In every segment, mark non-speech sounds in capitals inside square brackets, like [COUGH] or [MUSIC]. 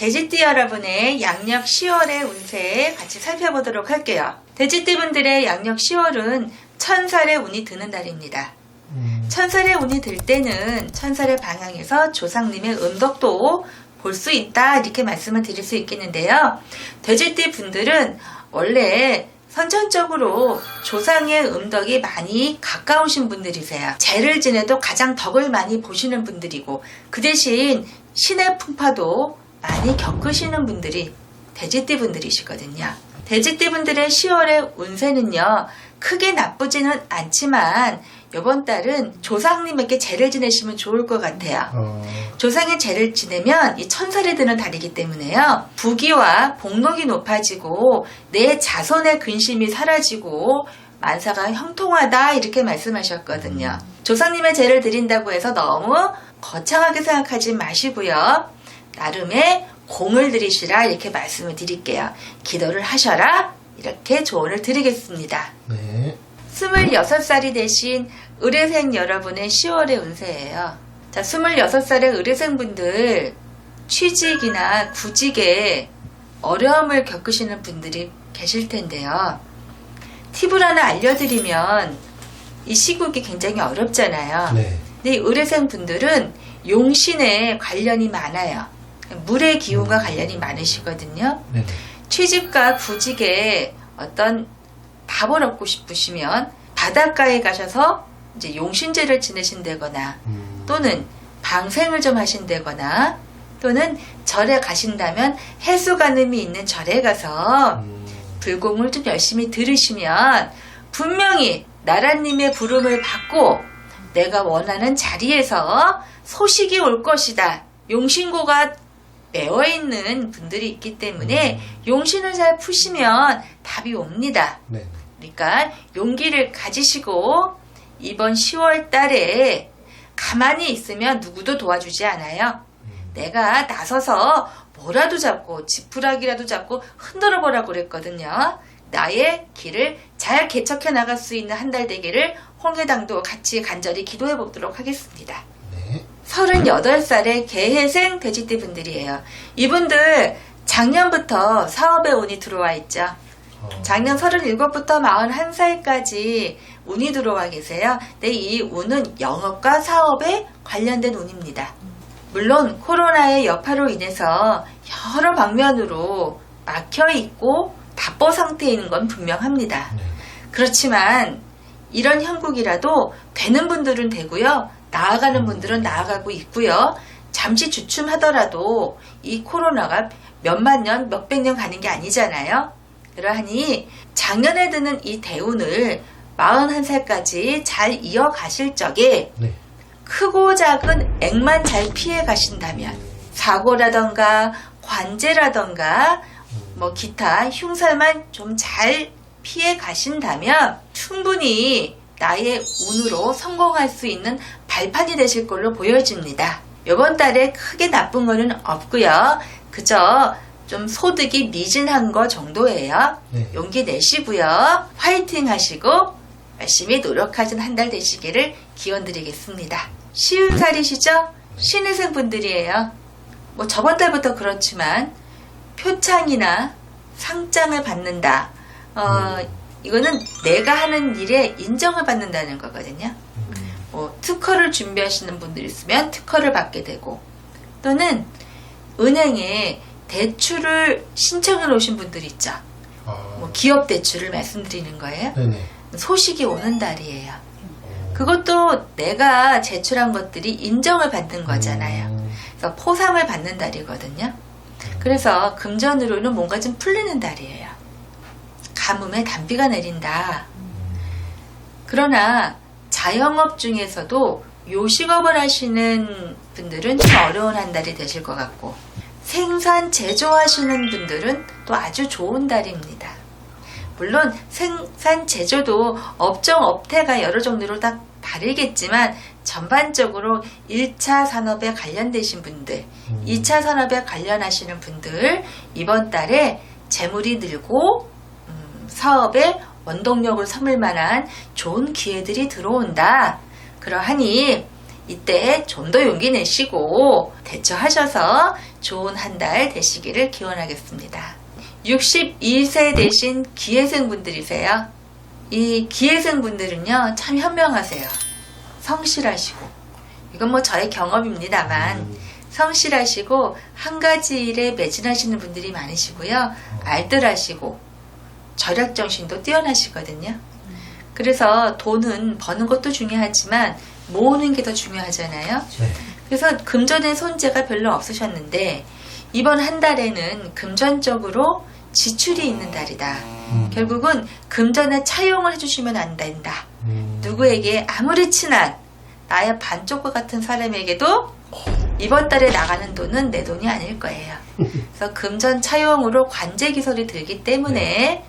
돼지띠 여러분의 양력 10월의 운세 같이 살펴보도록 할게요. 돼지띠 분들의 양력 10월은 천살의 운이 드는 달입니다. 음, 천살의 운이 들 때는 천살의 방향에서 조상님의 음덕도 볼 수 있다 이렇게 말씀을 드릴 수 있겠는데요. 돼지띠 분들은 원래 선천적으로 조상의 음덕이 많이 가까우신 분들이세요. 죄를 지내도 가장 덕을 많이 보시는 분들이고 그 대신 신의 풍파도 많이 겪으시는 분들이 돼지띠 분들이시거든요. 돼지띠 분들의 10월의 운세는요. 크게 나쁘지는 않지만 이번 달은 조상님에게 죄를 지내시면 좋을 것 같아요. 어, 조상의 죄를 지내면 이 천살이 드는 달이기 때문에요. 부귀와 복록이 높아지고 내 자손의 근심이 사라지고 만사가 형통하다 이렇게 말씀하셨거든요. 조상님의 죄를 드린다고 해서 너무 거창하게 생각하지 마시고요. 나름의 공을 들이시라 이렇게 말씀을 드릴게요. 기도를 하셔라 이렇게 조언을 드리겠습니다. 네. 26살이 되신 의뢰생 여러분의 10월의 운세예요. 자, 26살의 의뢰생 분들 취직이나 구직에 어려움을 겪으시는 분들이 계실 텐데요. 팁을 하나 알려드리면 이 시국이 굉장히 어렵잖아요. 네. 근데 이 의뢰생 분들은 용신에 관련이 많아요. 물의 기운과 관련이 많으시거든요. 네네. 취직과 구직에 어떤 답을 얻고 싶으시면 바닷가에 가셔서 이제 용신제를 지내신다거나 음, 또는 방생을 좀 하신다거나 또는 절에 가신다면 해수관음이 있는 절에 가서 음, 불공을 좀 열심히 들으시면 분명히 나라님의 부름을 받고 내가 원하는 자리에서 소식이 올 것이다. 용신고가 매어 있는 분들이 있기 때문에 용신을 잘 푸시면 답이 옵니다. 네. 그러니까 용기를 가지시고 이번 10월 달에 가만히 있으면 누구도 도와주지 않아요. 음, 내가 나서서 뭐라도 잡고 지푸라기라도 잡고 흔들어 보라고 그랬거든요. 나의 길을 잘 개척해 나갈 수 있는 한 달 되기를 홍해당도 같이 간절히 기도해 보도록 하겠습니다. 네. 38살의 개해생 돼지띠 분들이에요. 이분들 작년부터 사업에 운이 들어와 있죠. 어, 작년 37부터 41살까지 운이 들어와 계세요. 근데 이 운은 영업과 사업에 관련된 운입니다. 물론 코로나의 여파로 인해서 여러 방면으로 막혀 있고 답보 상태에 있는 건 분명합니다. 네. 그렇지만 이런 형국이라도 되는 분들은 되고요. 나아가는 분들은 나아가고 있고요. 잠시 주춤하더라도 이 코로나가 몇만 년, 몇백 년 가는 게 아니잖아요. 그러하니 작년에 드는 이 대운을 41살까지 잘 이어가실 적에 네. 크고 작은 액만 잘 피해 가신다면 사고라던가 관제라던가 뭐 기타 흉살만 좀 잘 피해 가신다면 충분히 나의 운으로 성공할 수 있는 발판이 되실 걸로 보여집니다. 이번 달에 크게 나쁜 거는 없고요. 그저 좀 소득이 미진한 거 정도예요. 네. 용기 내시고요. 화이팅 하시고 열심히 노력하신 한 달 되시기를 기원 드리겠습니다. 쉬운 살이시죠? 신의생 분들이에요. 뭐 저번 달부터 그렇지만 표창이나 상장을 받는다. 어, 이거는 내가 하는 일에 인정을 받는다는 거거든요. 음, 뭐 특허를 준비하시는 분들이 있으면 특허를 받게 되고 또는 은행에 대출을 신청해 놓으신 분들이 있죠. 아, 뭐 기업 대출을 말씀드리는 거예요. 네네. 소식이 오는 달이에요. 어, 그것도 내가 제출한 것들이 인정을 받는 거잖아요. 음, 그래서 포상을 받는 달이거든요. 그래서 금전으로는 뭔가 좀 풀리는 달이에요. 가뭄에 단비가 내린다. 그러나 자영업 중에서도 요식업을 하시는 분들은 좀 어려운 한 달이 되실 것 같고 생산 제조하시는 분들은 또 아주 좋은 달입니다. 물론 생산 제조도 업종 업태가 여러 종류로 다 다르겠지만 전반적으로 1차 산업에 관련되신 분들, 음. 2차 산업에 관련하시는 분들 이번 달에 재물이 늘고 음, 사업에 원동력을 삼을 만한 좋은 기회들이 들어온다. 그러하니 이때 좀 더 용기 내시고 대처하셔서 좋은 한 달 되시기를 기원하겠습니다. 62세 되신 기회생분들이세요. 이 기회생분들은요, 참 현명하세요. 성실하시고. 이건 뭐 저의 경험입니다만, 성실하시고, 한 가지 일에 매진하시는 분들이 많으시고요. 알뜰하시고, 절약 정신도 뛰어나시거든요. 그래서 돈은 버는 것도 중요하지만, 모으는 게 더 중요하잖아요. 네. 그래서 금전의 손재가 별로 없으셨는데 이번 한 달에는 금전적으로 지출이 있는 달이다. 음. 결국은 금전에 차용을 해주시면 안 된다. 음. 누구에게 아무리 친한 나의 반쪽과 같은 사람에게도 이번 달에 나가는 돈은 내 돈이 아닐 거예요. [LAUGHS] 그래서 금전 차용으로 관제 기설이 들기 때문에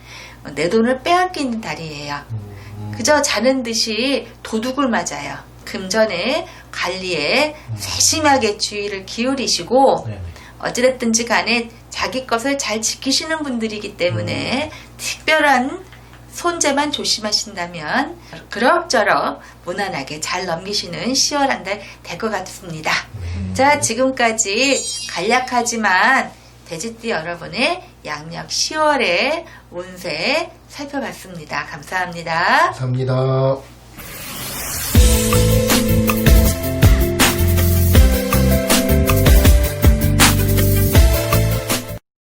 내 돈을 빼앗기는 달이에요. 음. 그저 자는 듯이 도둑을 맞아요. 금전의 관리에 세심하게 주의를 기울이시고 네. 어찌됐든지 간에 자기 것을 잘 지키시는 분들이기 때문에 특별한 손재만 조심하신다면 그럭저럭 무난하게 잘 넘기시는 10월 한 달 될 것 같습니다. 자, 지금까지 간략하지만 돼지띠 여러분의 양력 10월의 운세 살펴봤습니다. 감사합니다. 감사합니다.